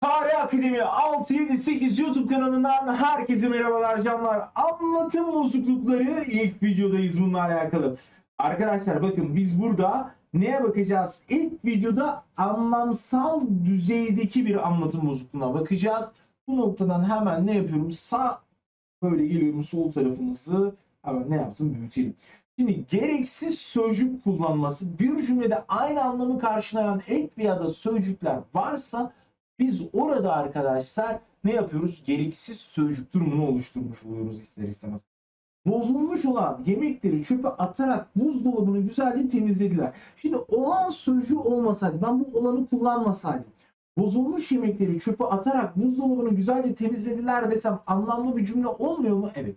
Tarih Akademi 678 YouTube kanalından herkese merhabalar canlar. Anlatım bozuklukları ilk videodayız bununla alakalı. Arkadaşlar bakın biz burada neye bakacağız? İlk videoda anlamsal düzeydeki bir anlatım bozukluğuna bakacağız. Bu noktadan hemen ne yapıyorum? Sağ böyle geliyorum sol tarafımızı hemen ne yaptım? Büyütelim. Şimdi gereksiz sözcük kullanması bir cümlede aynı anlamı karşılayan ek veya da sözcükler varsa biz orada arkadaşlar ne yapıyoruz? Gereksiz sözcük durumunu oluşturmuş oluyoruz ister istemez. Bozulmuş olan yemekleri çöpe atarak buzdolabını güzelce temizlediler. Şimdi olan sözcüğü olmasaydı, ben bu olanı kullanmasaydım, bozulmuş yemekleri çöpe atarak buzdolabını güzelce temizlediler desem anlamlı bir cümle olmuyor mu? Evet.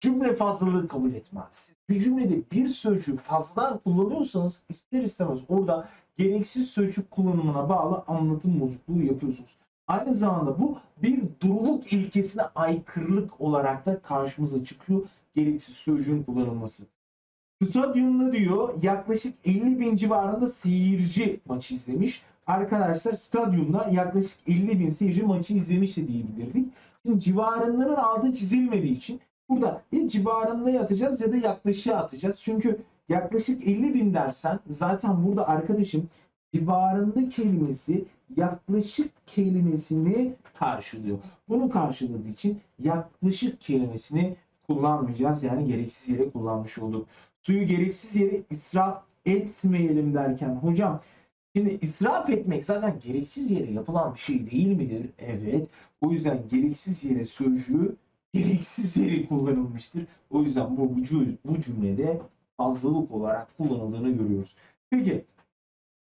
Cümle fazlalığı kabul etmez. Bir cümlede bir sözcüğü fazla kullanıyorsanız ister istemez orada gereksiz sözcük kullanımına bağlı anlatım bozukluğu yapıyorsunuz. Aynı zamanda bu bir duruluk ilkesine aykırılık olarak da karşımıza çıkıyor gereksiz sözcüğün kullanılması. Stadyumda diyor yaklaşık 50 bin civarında seyirci maçı izlemiş. Arkadaşlar stadyumda yaklaşık 50 bin seyirci maçı izlemiş de diyebilirdik. Şimdi civarınların altı çizilmediği için burada ya civarında yatacağız ya da yaklaşığa atacağız. Çünkü yaklaşık 50 bin dersen zaten burada arkadaşım civarında kelimesi yaklaşık kelimesini karşılıyor. Bunu karşıladığı için yaklaşık kelimesini kullanmayacağız. Yani gereksiz yere kullanmış olduk. Suyu gereksiz yere israf etmeyelim derken hocam şimdi israf etmek zaten gereksiz yere yapılan bir şey değil midir? Evet. O yüzden gereksiz yere sözcüğü gereksiz yere kullanılmıştır. O yüzden bu, bu, bu cümlede fazlalık olarak kullanıldığını görüyoruz. Peki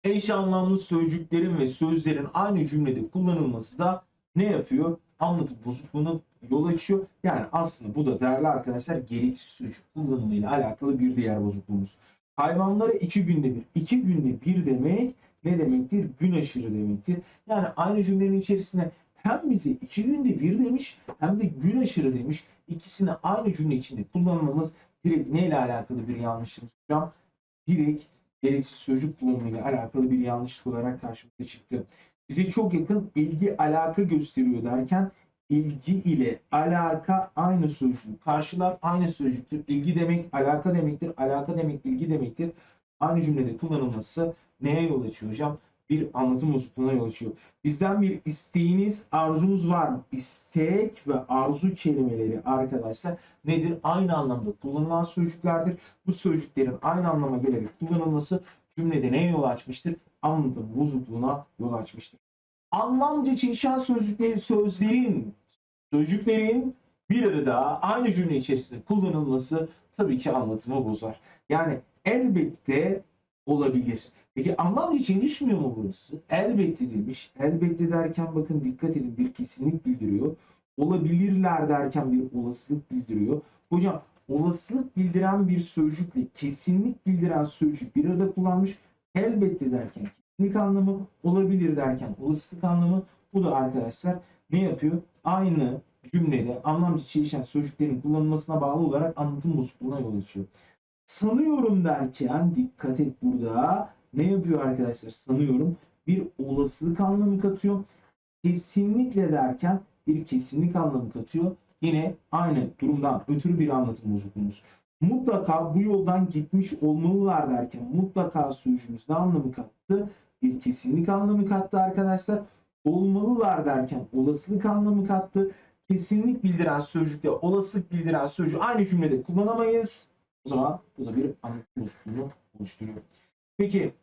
eş anlamlı sözcüklerin ve sözlerin aynı cümlede kullanılması da ne yapıyor? Anlatım bozukluğuna yol açıyor. Yani aslında bu da değerli arkadaşlar gereksiz sözcük kullanımıyla alakalı bir diğer bozukluğumuz. Hayvanlara iki günde bir. iki günde bir demek ne demektir? Gün aşırı demektir. Yani aynı cümlenin içerisinde hem bize iki günde bir demiş hem de gün aşırı demiş. İkisini aynı cümle içinde kullanmamız direkt neyle alakalı bir yanlışımız hocam? Direkt gereksiz sözcük kullanımıyla alakalı bir yanlışlık olarak karşımıza çıktı. Bize çok yakın ilgi alaka gösteriyor derken ilgi ile alaka aynı sözcük. Karşılar aynı sözcüktür. İlgi demek alaka demektir. Alaka demek ilgi demektir. Aynı cümlede kullanılması neye yol açıyor hocam? Bir anlatım bozukluğuna yol açıyor. Bizden bir isteğiniz, arzunuz var mı? İstek ve arzu kelimeleri arkadaşlar nedir? Aynı anlamda kullanılan sözcüklerdir. Bu sözcüklerin aynı anlama gelerek kullanılması cümlede neye yol açmıştır? Anlatım bozukluğuna yol açmıştır. Anlamca çelişen sözcükleri, sözlerin, sözcüklerin bir arada aynı cümle içerisinde kullanılması tabii ki anlatımı bozar. Yani elbette olabilir. Peki anlamca çelişmiyor mu burası? Elbette demiş. Elbette derken bakın dikkat edin bir kesinlik bildiriyor. Olabilirler derken bir olasılık bildiriyor. Hocam olasılık bildiren bir sözcükle kesinlik bildiren sözcük bir arada kullanmış. Elbette derken kesinlik anlamı, olabilir derken olasılık anlamı. Bu da arkadaşlar ne yapıyor? Aynı cümlede anlamca çelişen sözcüklerin kullanılmasına bağlı olarak anlatım bozukluğuna yol açıyor. Sanıyorum derken dikkat et burada ne yapıyor arkadaşlar? Sanıyorum bir olasılık anlamı katıyor. Kesinlikle derken bir kesinlik anlamı katıyor. Yine aynı durumdan ötürü bir anlatım bozukluğumuz. Mutlaka bu yoldan gitmiş olmalılar derken mutlaka sözcüğümüz ne anlamı kattı? Bir kesinlik anlamı kattı arkadaşlar. Olmalılar derken olasılık anlamı kattı. Kesinlik bildiren sözcükle olasılık bildiren sözcüğü aynı cümlede kullanamayız. O zaman bu da bir anlatım bozukluğunu oluşturuyor. Peki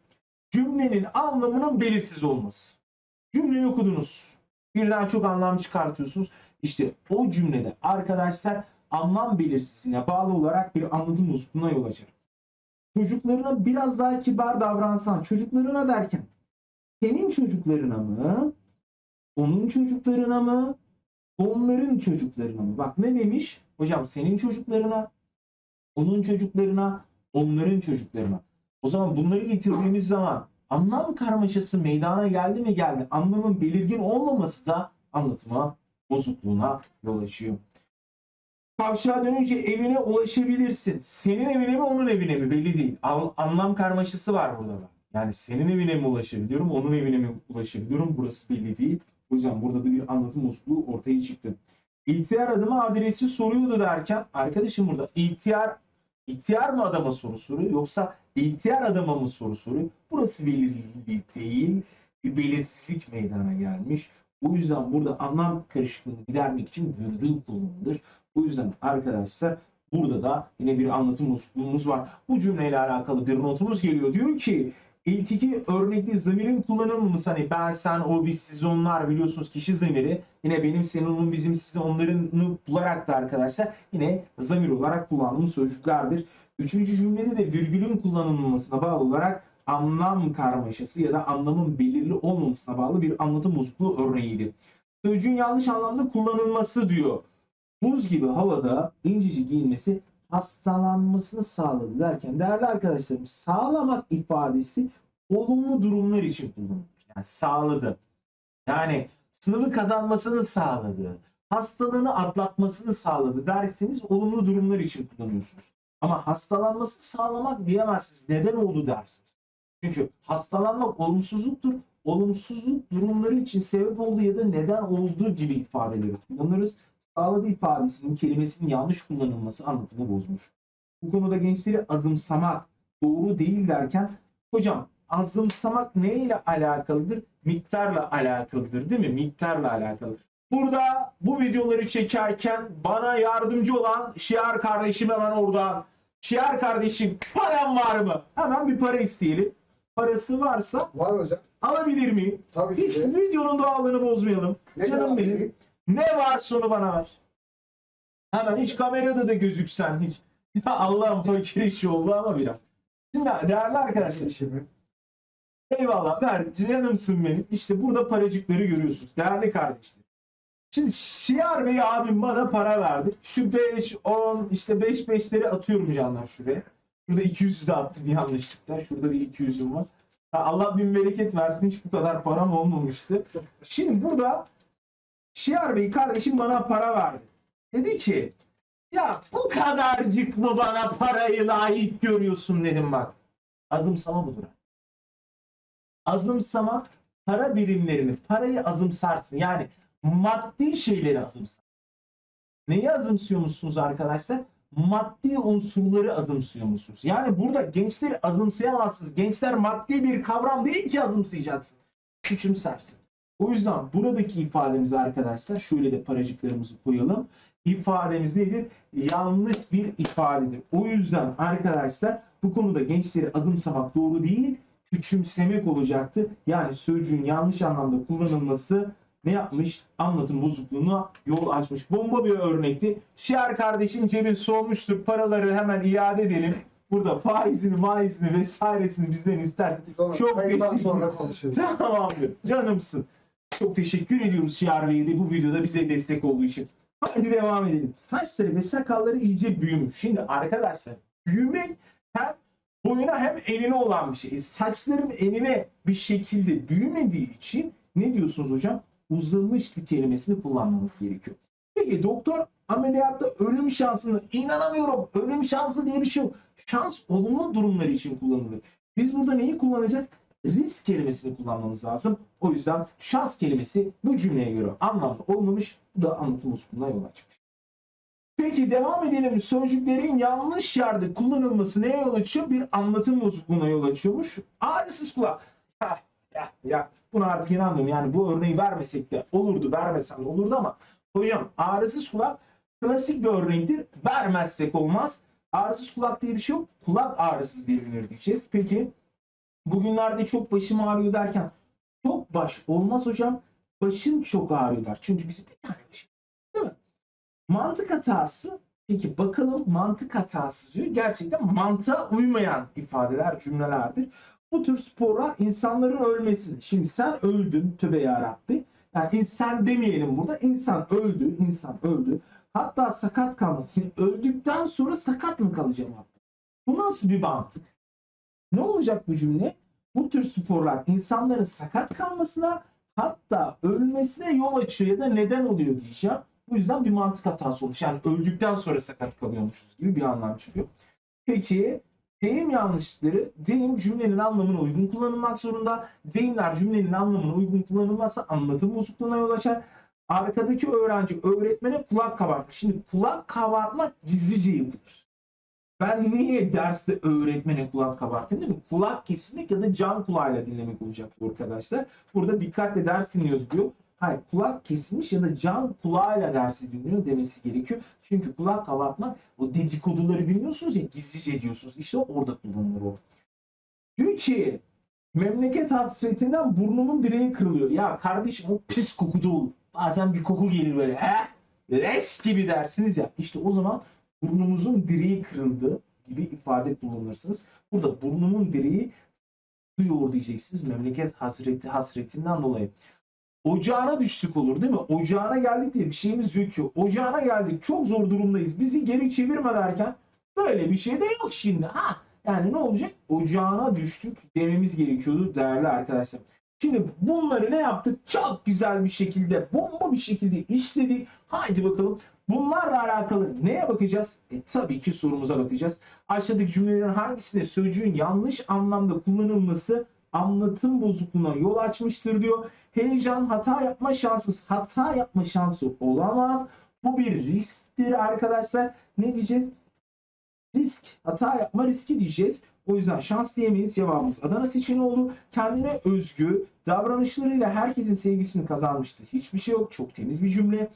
cümlenin anlamının belirsiz olması. Cümleyi okudunuz. Birden çok anlam çıkartıyorsunuz. İşte o cümlede arkadaşlar anlam belirsizliğine bağlı olarak bir anlatım bozukluğuna yol açar. Çocuklarına biraz daha kibar davransan, çocuklarına derken senin çocuklarına mı, onun çocuklarına mı, onların çocuklarına mı? Bak ne demiş? Hocam senin çocuklarına, onun çocuklarına, onların çocuklarına. O zaman bunları getirdiğimiz zaman anlam karmaşası meydana geldi mi geldi. Anlamın belirgin olmaması da anlatıma bozukluğuna yol açıyor. Kavşağa dönünce evine ulaşabilirsin. Senin evine mi onun evine mi belli değil. An- anlam karmaşası var burada da. Yani senin evine mi ulaşabiliyorum, onun evine mi ulaşabiliyorum burası belli değil. O yüzden burada da bir anlatım bozukluğu ortaya çıktı. İhtiyar adama adresi soruyordu derken arkadaşım burada ihtiyar ihtiyar mı adama soru soruyor yoksa ihtiyar adama mı soru soruyor? Burası belirli değil. Bir belirsizlik meydana gelmiş. O yüzden burada anlam karışıklığını gidermek için virgül kullanılır. O yüzden arkadaşlar burada da yine bir anlatım bozukluğumuz var. Bu cümleyle alakalı bir notumuz geliyor. Diyor ki ilk iki örnekte zamirin kullanılmaması hani ben sen o biz siz onlar biliyorsunuz kişi zamiri yine benim senin onun bizim sizin onlarını bularak da arkadaşlar yine zamir olarak kullandığımız sözcüklerdir. Üçüncü cümlede de virgülün kullanılmamasına bağlı olarak anlam karmaşası ya da anlamın belirli olmamasına bağlı bir anlatım bozukluğu örneğiydi. Sözcüğün yanlış anlamda kullanılması diyor. Buz gibi havada incecik giyinmesi hastalanmasını sağladı derken değerli arkadaşlarım sağlamak ifadesi olumlu durumlar için kullanılır. Yani sağladı. Yani sınavı kazanmasını sağladı. Hastalığını atlatmasını sağladı derseniz olumlu durumlar için kullanıyorsunuz. Ama hastalanmasını sağlamak diyemezsiniz. Neden oldu dersiniz. Çünkü hastalanmak olumsuzluktur. Olumsuzluk durumları için sebep olduğu ya da neden olduğu gibi ifadeleri kullanırız. Sağladı ifadesinin kelimesinin yanlış kullanılması anlatımı bozmuş. Bu konuda gençleri azımsamak doğru değil derken hocam azımsamak ne ile alakalıdır? Miktarla alakalıdır değil mi? Miktarla alakalı. Burada bu videoları çekerken bana yardımcı olan Şiar kardeşim hemen oradan. Şiar kardeşim param var mı? Hemen bir para isteyelim. Parası varsa Var hocam. alabilir miyim? Tabii Hiç ki de. videonun doğallığını bozmayalım. Ne Canım cevap benim. vereyim? Ne varsa onu bana ver. Hemen hiç kamerada da gözüksen hiç. Ya Allah'ım fakir işi oldu ama biraz. Şimdi değerli arkadaşlar. İşimi. Eyvallah ver canımsın benim. İşte burada paracıkları görüyorsunuz. Değerli kardeşlerim. Şimdi Şiar Bey abim bana para verdi. Şu 5, 10, işte 5 5'leri atıyorum canlar şuraya. Şurada 200'ü de attım yanlışlıkla. Şurada bir 200'üm var. Allah bin bereket versin. Hiç bu kadar param olmamıştı. Şimdi burada Şiar Bey kardeşim bana para verdi. Dedi ki ya bu kadarcık mı bana parayı layık görüyorsun dedim bak. Azımsama budur. Azımsama para birimlerini, parayı azımsarsın. Yani maddi şeyleri azımsar. Neyi azımsıyor arkadaşlar? Maddi unsurları azımsıyor musunuz? Yani burada gençleri azımsayamazsınız. Gençler maddi bir kavram değil ki azımsayacaksın. Küçümsersin. O yüzden buradaki ifademizi arkadaşlar şöyle de paracıklarımızı koyalım. İfademiz nedir? Yanlış bir ifadedir. O yüzden arkadaşlar bu konuda gençleri azımsamak doğru değil, küçümsemek olacaktı. Yani sözcüğün yanlış anlamda kullanılması ne yapmış? Anlatım bozukluğuna yol açmış. Bomba bir örnekti. Şiar kardeşim cebin soğumuştur. Paraları hemen iade edelim. Burada faizini, maizini vesairesini bizden istersen. Sonra Çok kayıttan sonra konuşuruz. Tamamdır. Canımsın. Çok teşekkür ediyoruz Şiar Bey'e de bu videoda bize destek olduğu için. Hadi devam edelim. Saçları ve sakalları iyice büyümüş. Şimdi arkadaşlar büyümek hem boyuna hem enine olan bir şey. E, Saçların enine bir şekilde büyümediği için ne diyorsunuz hocam? Uzamıştı kelimesini kullanmanız gerekiyor. Peki doktor ameliyatta ölüm şansını inanamıyorum. Ölüm şansı diye bir şey yok. Şans olumlu durumlar için kullanılır. Biz burada neyi kullanacağız? Risk kelimesini kullanmamız lazım. O yüzden şans kelimesi bu cümleye göre anlamda olmamış. Bu da anlatım bozukluğuna yol açmış. Peki devam edelim. Sözcüklerin yanlış yerde kullanılması neye yol açıyor? Bir anlatım bozukluğuna yol açıyormuş. Ağrısız kulak. Ya, ya, ya. Bunu artık inanmıyorum. Yani bu örneği vermesek de olurdu, vermesem de olurdu ama hocam ağrısız kulak klasik bir örnektir. Vermezsek olmaz. Ağrısız kulak diye bir şey yok. Kulak ağrısız denilir diyeceğiz. Peki Bugünlerde çok başım ağrıyor derken çok baş olmaz hocam. Başım çok ağrıyor der. Çünkü bizim bir tane başım. Değil mi? Mantık hatası. Peki bakalım mantık hatası diyor. Gerçekten mantığa uymayan ifadeler, cümlelerdir. Bu tür sporlar insanların ölmesini. Şimdi sen öldün tövbe yarabbi. Yani insan demeyelim burada. İnsan öldü, insan öldü. Hatta sakat kalması. Şimdi öldükten sonra sakat mı kalacağım? Bu nasıl bir mantık? Ne olacak bu cümle? Bu tür sporlar insanların sakat kalmasına hatta ölmesine yol açıyor ya da neden oluyor diyeceğim. Bu yüzden bir mantık hatası olmuş. Yani öldükten sonra sakat kalıyormuşuz gibi bir anlam çıkıyor. Peki Deyim yanlışları deyim cümlenin anlamına uygun kullanılmak zorunda. Deyimler cümlenin anlamına uygun kullanılmazsa anlatım bozukluğuna yol açar. Arkadaki öğrenci öğretmene kulak kabartmış. Şimdi kulak kabartmak gizlice yapılır. Ben niye derste öğretmene kulak kabartayım değil mi? Kulak kesilmek ya da can kulağıyla dinlemek olacak bu arkadaşlar. Burada dikkatle ders dinliyordu diyor. Hayır kulak kesilmiş ya da can kulağıyla dersi dinliyor demesi gerekiyor. Çünkü kulak kabartmak o dedikoduları dinliyorsunuz ya gizlice diyorsunuz. İşte orada kullanılır o. Diyor ki memleket hasretinden burnumun direği kırılıyor. Ya kardeşim o pis kokuda olur. Bazen bir koku gelir böyle. He? Leş gibi dersiniz ya. İşte o zaman burnumuzun direği kırıldı gibi ifade kullanırsınız. Burada burnumun direği kırıyor diyeceksiniz. Memleket hasreti hasretinden dolayı. Ocağına düştük olur değil mi? Ocağına geldik diye bir şeyimiz yok ki. Ocağına geldik çok zor durumdayız. Bizi geri çevirme derken böyle bir şey de yok şimdi. Ha yani ne olacak? Ocağına düştük dememiz gerekiyordu değerli arkadaşlar. Şimdi bunları ne yaptık? Çok güzel bir şekilde, bomba bir şekilde işledik. Haydi bakalım. Bunlarla alakalı neye bakacağız? E, tabii ki sorumuza bakacağız. Aşağıdaki cümlelerin hangisinde sözcüğün yanlış anlamda kullanılması anlatım bozukluğuna yol açmıştır diyor. Heyecan hata yapma şansımız. Hata yapma şansı olamaz. Bu bir risktir arkadaşlar. Ne diyeceğiz? Risk. Hata yapma riski diyeceğiz. O yüzden şans diyemeyiz. Cevabımız Adana seçeneği oldu. Kendine özgü davranışlarıyla herkesin sevgisini kazanmıştır. Hiçbir şey yok. Çok temiz bir cümle.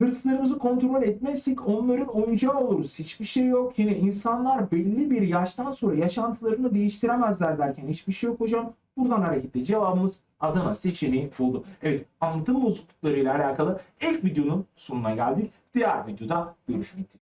Hırslarımızı kontrol etmezsek onların oyuncağı oluruz. Hiçbir şey yok. Yine insanlar belli bir yaştan sonra yaşantılarını değiştiremezler derken hiçbir şey yok hocam. Buradan hareketle cevabımız Adana seçeneği oldu. Evet anlatım bozukluklarıyla alakalı ilk videonun sonuna geldik. Diğer videoda görüşmek dileğiyle.